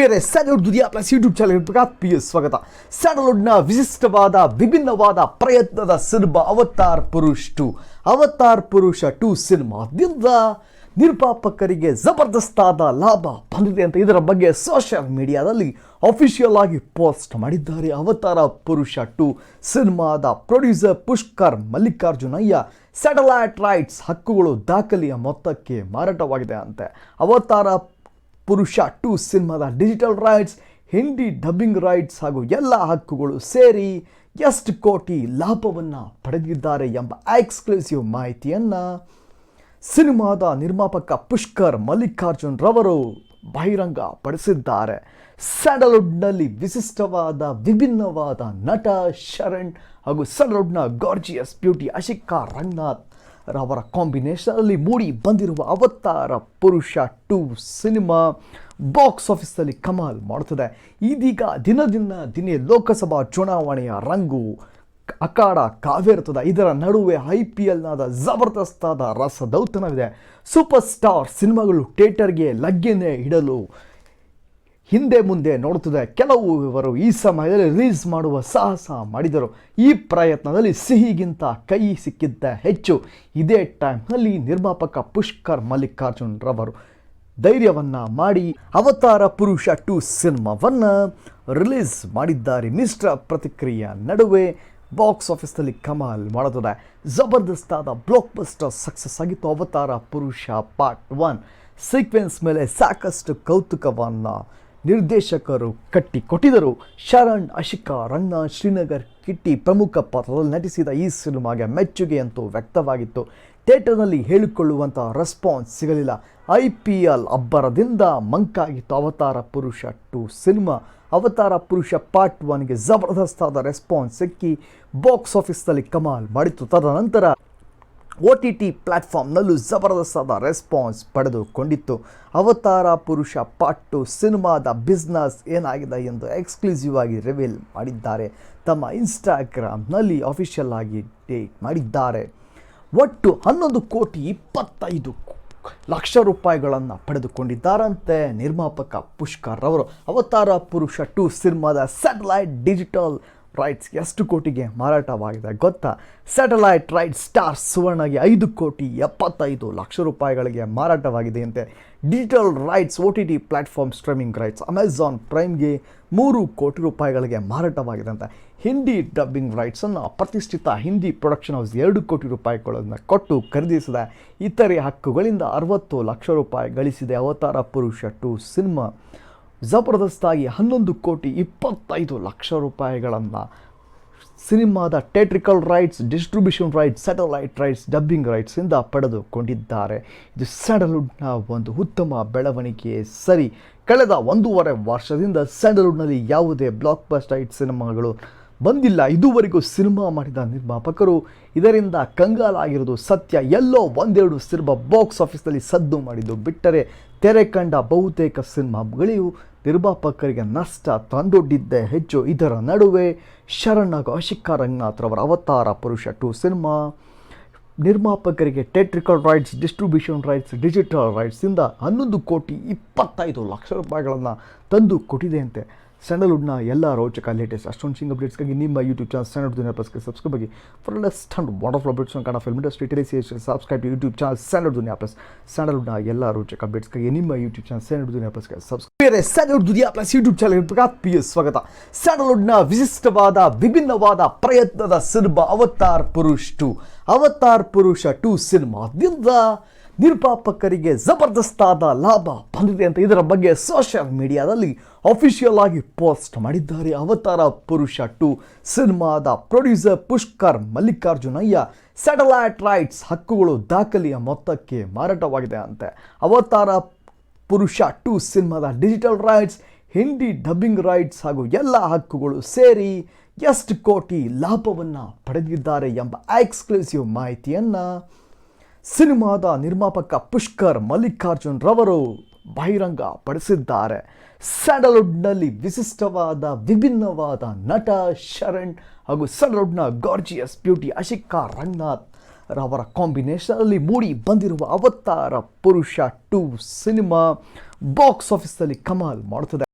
ಬೇರೆ Sandalwood Duniya plus YouTube channel P S ಸ್ವಾಗತ. ಸ್ಯಾಡಲ್ವುಡ್ನ ವಿಶಿಷ್ಟವಾದ, ವಿಭಿನ್ನವಾದ ಪ್ರಯತ್ನದ cinema Avatar Purush two. Avatar Purusha two ಸಿನಿಮಾದಿಂದ ನಿರ್ಪಾಪಕರಿಗೆ ಜಬರ್ದಸ್ತಾದ ಲಾಭ ಬಂದಿದೆ ಅಂತ ಇದರ ಬಗ್ಗೆ ಸೋಷಿಯಲ್ ಮೀಡಿಯಾದಲ್ಲಿ ಅಫಿಷಿಯಲ್ ಆಗಿ ಪೋಸ್ಟ್ ಮಾಡಿದ್ದಾರೆ. ಅವತಾರ ಪುರುಷ ಟು ಸಿನಿಮಾದ producer Pushkar Mallikarjunaiah satellite rights ಹಕ್ಕುಗಳು ದಾಖಲೆಯ ಮೊತ್ತಕ್ಕೆ ಮಾರಾಟವಾಗಿದೆ ಅಂತೆ. ಅವತಾರ ಪುರುಷ ಟು ಸಿನಿಮಾದ digital rights, Hindi dubbing rights ಹಾಗೂ ಎಲ್ಲ ಹಕ್ಕುಗಳು ಸೇರಿ ಎಷ್ಟು ಕೋಟಿ ಲಾಭವನ್ನು ಪಡೆದಿದ್ದಾರೆ ಎಂಬ ಎಕ್ಸ್ಕ್ಲೂಸಿವ್ ಮಾಹಿತಿಯನ್ನು ಸಿನಿಮಾದ ನಿರ್ಮಾಪಕ ಪುಷ್ಕರ್ ಮಲ್ಲಿಕಾರ್ಜುನ್ ರವರು ಬಹಿರಂಗ ಪಡಿಸಿದ್ದಾರೆ ಸ್ಯಾಂಡಲ್ವುಡ್ನಲ್ಲಿ ವಿಶಿಷ್ಟವಾದ, ವಿಭಿನ್ನವಾದ ನಟ ಶರಣ್ ಹಾಗೂ ಸ್ಯಾಂಡಲ್ವುಡ್ನ ಗಾರ್ಜಿಯಸ್ ಬ್ಯೂಟಿ ಅಶಿಕಾ ರಂಗನಾಥ್ ರವರ ಕಾಂಬಿನೇಷನಲ್ಲಿ ಮೂಡಿ ಬಂದಿರುವ ಅವತಾರ ಪುರುಷ ಟು ಸಿನಿಮಾ ಬಾಕ್ಸ್ ಆಫೀಸಲ್ಲಿ ಕಮಾಲ್ ಮಾಡುತ್ತದೆ. ಇದೀಗ ದಿನ ದಿನ ದಿನೇ ಲೋಕಸಭಾ ಚುನಾವಣೆಯ ರಂಗು ಅಖಾಡ ಕಾವೇರುತ್ತದೆ. ಇದರ ನಡುವೆ ಐ ಪಿ ಎಲ್ನಾದ ಜಬರ್ದಸ್ತಾದ ರಸದೌತನವಿದೆ. ಸೂಪರ್ ಸ್ಟಾರ್ ಸಿನಿಮಾಗಳು ಥಿಯೇಟರ್ಗೆ ಲಗ್ಗೆನೇ ಇಡಲು ಹಿಂದೆ ಮುಂದೆ ನೋಡುತ್ತದೆ ಕೆಲವು ಇವರು ಈ ಸಮಯದಲ್ಲಿ ರಿಲೀಸ್ ಮಾಡುವ ಸಾಹಸ ಮಾಡಿದರು. ಈ ಪ್ರಯತ್ನದಲ್ಲಿ ಸಿಹಿಗಿಂತ ಕೈ ಸಿಕ್ಕಿದ್ದ ಹೆಚ್ಚು ಇದೇ ಟೈಮ್ನಲ್ಲಿ ನಿರ್ಮಾಪಕ ಪುಷ್ಕರ್ ಮಲ್ಲಿಕಾರ್ಜುನ್ ರವರು ಧೈರ್ಯವನ್ನು ಮಾಡಿ ಅವತಾರ ಪುರುಷ ಟು ಸಿನಿಮಾವನ್ನು ರಿಲೀಸ್ ಮಾಡಿದ್ದಾರೆ. ಮಿಶ್ರ ಪ್ರತಿಕ್ರಿಯೆಯ ನಡುವೆ ಬಾಕ್ಸ್ ಆಫೀಸ್ನಲ್ಲಿ ಕಮಾಲ್ ಮಾಡುತ್ತದೆ. ಜಬರ್ದಸ್ತಾದ ಬ್ಲಾಕ್ ಬಸ್ಟರ್ ಸಕ್ಸಸ್ ಆಗಿತ್ತು ಅವತಾರ ಪುರುಷ ಪಾರ್ಟ್ ಒನ್ ಸೀಕ್ವೆನ್ಸ್ ಮೇಲೆ ಸಾಕಷ್ಟು ಕೌತುಕವನ್ನು ನಿರ್ದೇಶಕರು ಕಟ್ಟಿಕೊಟ್ಟಿದರು. ಶರಣ್, ಅಶಿಕಾ ರಣ್ಣ ಶ್ರೀನಗರ್ ಕಿಟ್ಟಿ ಪ್ರಮುಖ ಪಾತ್ರದಲ್ಲಿ ನಟಿಸಿದ ಈ ಸಿನಿಮಾಗೆ ಮೆಚ್ಚುಗೆ ಅಂತೂ ವ್ಯಕ್ತವಾಗಿತ್ತು. ಥಿಯೇಟರ್ನಲ್ಲಿ ಹೇಳಿಕೊಳ್ಳುವಂಥ ರೆಸ್ಪಾನ್ಸ್ ಸಿಗಲಿಲ್ಲ. ಐ ಪಿ ಎಲ್ ಅಬ್ಬರದಿಂದ ಮಂಕಾಗಿತ್ತು. Avatara Purusha two cinema. Avatara Purusha part ಒನ್ಗೆ ಜಬರ್ದಸ್ತಾದ ರೆಸ್ಪಾನ್ಸ್ ಸಿಕ್ಕಿ ಬಾಕ್ಸ್ ಆಫೀಸ್ನಲ್ಲಿ ಕಮಾಲ್ ಮಾಡಿತ್ತು. ತದನಂತರ ಒ ಟಿ ಟಿ ಪ್ಲ್ಯಾಟ್ಫಾರ್ಮ್ನಲ್ಲೂ ಜಬರ್ದಸ್ತಾದ ರೆಸ್ಪಾನ್ಸ್ ಪಡೆದುಕೊಂಡಿತ್ತು. ಅವತಾರ ಪುರುಷ ಪಾಟು ಸಿನಿಮಾದ ಬಿಸ್ನೆಸ್ ಏನಾಗಿದೆ ಎಂದು ಎಕ್ಸ್ಕ್ಲೂಸಿವ್ ಆಗಿ ರಿವೀಲ್ ಮಾಡಿದ್ದಾರೆ. ತಮ್ಮ ಇನ್ಸ್ಟಾಗ್ರಾಮ್ನಲ್ಲಿ ಅಫಿಷಿಯಲ್ ಆಗಿ ಡೇಟ್ ಮಾಡಿದ್ದಾರೆ. ಒಟ್ಟು ಹನ್ನೊಂದು ಕೋಟಿ ಇಪ್ಪತ್ತೈದು ಲಕ್ಷ ರೂಪಾಯಿಗಳನ್ನು ಪಡೆದುಕೊಂಡಿದ್ದಾರಂತೆ ನಿರ್ಮಾಪಕ ಪುಷ್ಕರ್ ಅವರು. ಅವತಾರ ಪುರುಷ ಟು ಸಿನಿಮಾದ ಸ್ಯಾಟಲೈಟ್ ಡಿಜಿಟಲ್ ರೈಟ್ಸ್ ಎಷ್ಟು ಕೋಟಿಗೆ ಮಾರಾಟವಾಗಿದೆ. ಗೊತ್ತಾ? ಸ್ಯಾಟಲೈಟ್ ರೈಟ್ ಸ್ಟಾರ್ ಸುವರ್ಣಗೆ ಐದು ಕೋಟಿ ಎಪ್ಪತ್ತೈದು ಲಕ್ಷ ರೂಪಾಯಿಗಳಿಗೆ ಮಾರಾಟವಾಗಿದೆ ಅಂತೆ digital rights O T T platform streaming rights Amazon ಪ್ರೈಮ್ಗೆ ಮೂರು ಕೋಟಿ ರೂಪಾಯಿಗಳಿಗೆ ಮಾರಾಟವಾಗಿದೆ ಅಂತ ಹಿಂದಿ ಡಬ್ಬಿಂಗ್ ರೈಟ್ಸನ್ನು ಪ್ರತಿಷ್ಠಿತ ಹಿಂದಿ ಪ್ರೊಡಕ್ಷನ್ ಹೌಸ್ ಎರಡು ಕೋಟಿ ರೂಪಾಯಿಗಳನ್ನು ಕೊಟ್ಟು ಖರೀದಿಸಿದ. ಇತರೆ ಹಕ್ಕುಗಳಿಂದ ಅರವತ್ತು ಲಕ್ಷ ರೂಪಾಯಿ ಗಳಿಸಿದೆ ಅವತಾರ ಪುರುಷ ಟು ಸಿನಿಮಾ. ಜಬರ್ದಸ್ತಾಗಿ ಹನ್ನೊಂದು ಕೋಟಿ ಇಪ್ಪತ್ತೈದು ಲಕ್ಷ ರೂಪಾಯಿಗಳನ್ನು ಸಿನಿಮಾದ theatrical rights distribution rights satellite rights dubbing ರೈಟ್ಸಿಂದ ಪಡೆದುಕೊಂಡಿದ್ದಾರೆ. ಇದು ಸ್ಯಾಂಡಲ್ವುಡ್ನ ಒಂದು ಉತ್ತಮ ಬೆಳವಣಿಗೆ ಸರಿ. ಕಳೆದ ಒಂದೂವರೆ ವರ್ಷದಿಂದ ಸ್ಯಾಂಡಲ್ವುಡ್ನಲ್ಲಿ ಯಾವುದೇ ಬ್ಲಾಕ್ ಬಸ್ಟೈಟ್ ಸಿನಿಮಾಗಳು ಬಂದಿಲ್ಲ. ಇದುವರೆಗೂ ಸಿನಿಮಾ ಮಾಡಿದ ನಿರ್ಮಾಪಕರು ಇದರಿಂದ ಕಂಗಾಲಾಗಿರೋದು ಸತ್ಯ. ಎಲ್ಲೋ ಒಂದೆರಡು ಸಿನಿಮಾ ಬಾಕ್ಸ್ ಆಫೀಸ್ನಲ್ಲಿ ಸದ್ದು ಮಾಡಿದ್ದು ಬಿಟ್ಟರೆ ತೆರೆ ಕಂಡ ಬಹುತೇಕ ಸಿನಿಮಾಗಳಿಯು ನಿರ್ಮಾಪಕರಿಗೆ ನಷ್ಟ ತಂದೊಡ್ಡಿದ್ದೇ ಹೆಚ್ಚು. ಇದರ ನಡುವೆ ಶರಣ್ ಅಶಿಕಾ ರಂಗನಾಥ್ ರವರ Avatara Purusha two cinema. ನಿರ್ಮಾಪಕರಿಗೆ theatrical rights distribution rights digital ರೈಟ್ಸಿಂದ ಹನ್ನೊಂದು ಕೋಟಿ ಇಪ್ಪತ್ತೈದು ಲಕ್ಷ ರೂಪಾಯಿಗಳನ್ನು ತಂದು ಕೊಟ್ಟಿದೆ ಅಂತೆ. ಸ್ಯಾಂಡಲ್ವುಡ್ನ ಎಲ್ಲ ರೋಚಕ ಲೇಟೆಸ್ಟ್ ಅಷ್ಟೊಂದು ಸಿಂಗ್ ಅಪ್ಡೇಟ್ಸ್ಗಾಗಿ ನಿಮ್ಮ YouTube channel sand Duniya subscribe ಆಗಿ for latest and wonderful updates Kannada film industry ಟೆಲಿಸಿಯೇಷನ್ subscribe YouTube channel Sandalwood Duniya plus ಸ್ಯಾಂಡಲ್ವುಡ್ನ ಎಲ್ಲ ರೋಚಕ ಅಪ್ಡೇಟ್ಸ್ಗಾಗಿ ನಿಮ್ಮ YouTube channel and Duniya ಪ್ಲಸ್ಗೆ subscribe Sandalwood Duniya plus YouTube channel P S ಸ್ವಾಗತ. ಸ್ಯಾಂಡಲ್ವುಡ್ನ ವಿಶಿಷ್ಟವಾದ, ವಿಭಿನ್ನವಾದ ಪ್ರಯತ್ನದ cinema Avatar Purush two Avatar Purusha two ಸಿನಿಮಾದಿಂದ ನಿರ್ಮಾಪಕರಿಗೆ ಜಬರ್ದಸ್ತಾದ ಲಾಭ ಬಂದಿದೆ ಅಂತ ಇದರ ಬಗ್ಗೆ ಸೋಷಿಯಲ್ ಮೀಡಿಯಾದಲ್ಲಿ ಅಫಿಷಿಯಲ್ ಆಗಿ ಪೋಸ್ಟ್ ಮಾಡಿದ್ದಾರೆ. ಅವತಾರ ಪುರುಷ ಟು ಸಿನಿಮಾದ producer Pushkar Mallikarjunaiah. Satellite rights ಹಕ್ಕುಗಳು ದಾಖಲೆಯ ಮೊತ್ತಕ್ಕೆ ಮಾರಾಟವಾಗಿದೆ ಅಂತೆ. ಅವತಾರ ಪುರುಷ ಟು ಸಿನಿಮಾದ digital rights Hindi dubbing rights ಹಾಗೂ ಎಲ್ಲ ಹಕ್ಕುಗಳು ಸೇರಿ ಎಷ್ಟು ಕೋಟಿ ಲಾಭವನ್ನು ಪಡೆದಿದ್ದಾರೆ ಎಂಬ ಎಕ್ಸ್ಕ್ಲೂಸಿವ್ ಮಾಹಿತಿಯನ್ನು ಸಿನಿಮಾದ ನಿರ್ಮಾಪಕ ಪುಷ್ಕರ್ ಮಲ್ಲಿಕಾರ್ಜುನ್ ರವರು ಬಹಿರಂಗ ಪಡಿಸಿದ್ದಾರೆ. ಸ್ಯಾಂಡಲ್ವುಡ್ನಲ್ಲಿ ವಿಶಿಷ್ಟವಾದ, ವಿಭಿನ್ನವಾದ ನಟ ಶರಣ್ ಹಾಗೂ ಸ್ಯಾಂಡಲ್ವುಡ್ನ ಗಾರ್ಜಿಯಸ್ ಬ್ಯೂಟಿ ಅಶಿಕಾ ರಂಗನಾಥ್ ರವರ ಕಾಂಬಿನೇಷನಲ್ಲಿ ಮೂಡಿ ಬಂದಿರುವ ಅವತಾರ ಪುರುಷ ಟು ಸಿನಿಮಾ ಬಾಕ್ಸ್ ಆಫೀಸಲ್ಲಿ ಕಮಾಲ್ ಮಾಡುತ್ತದೆ.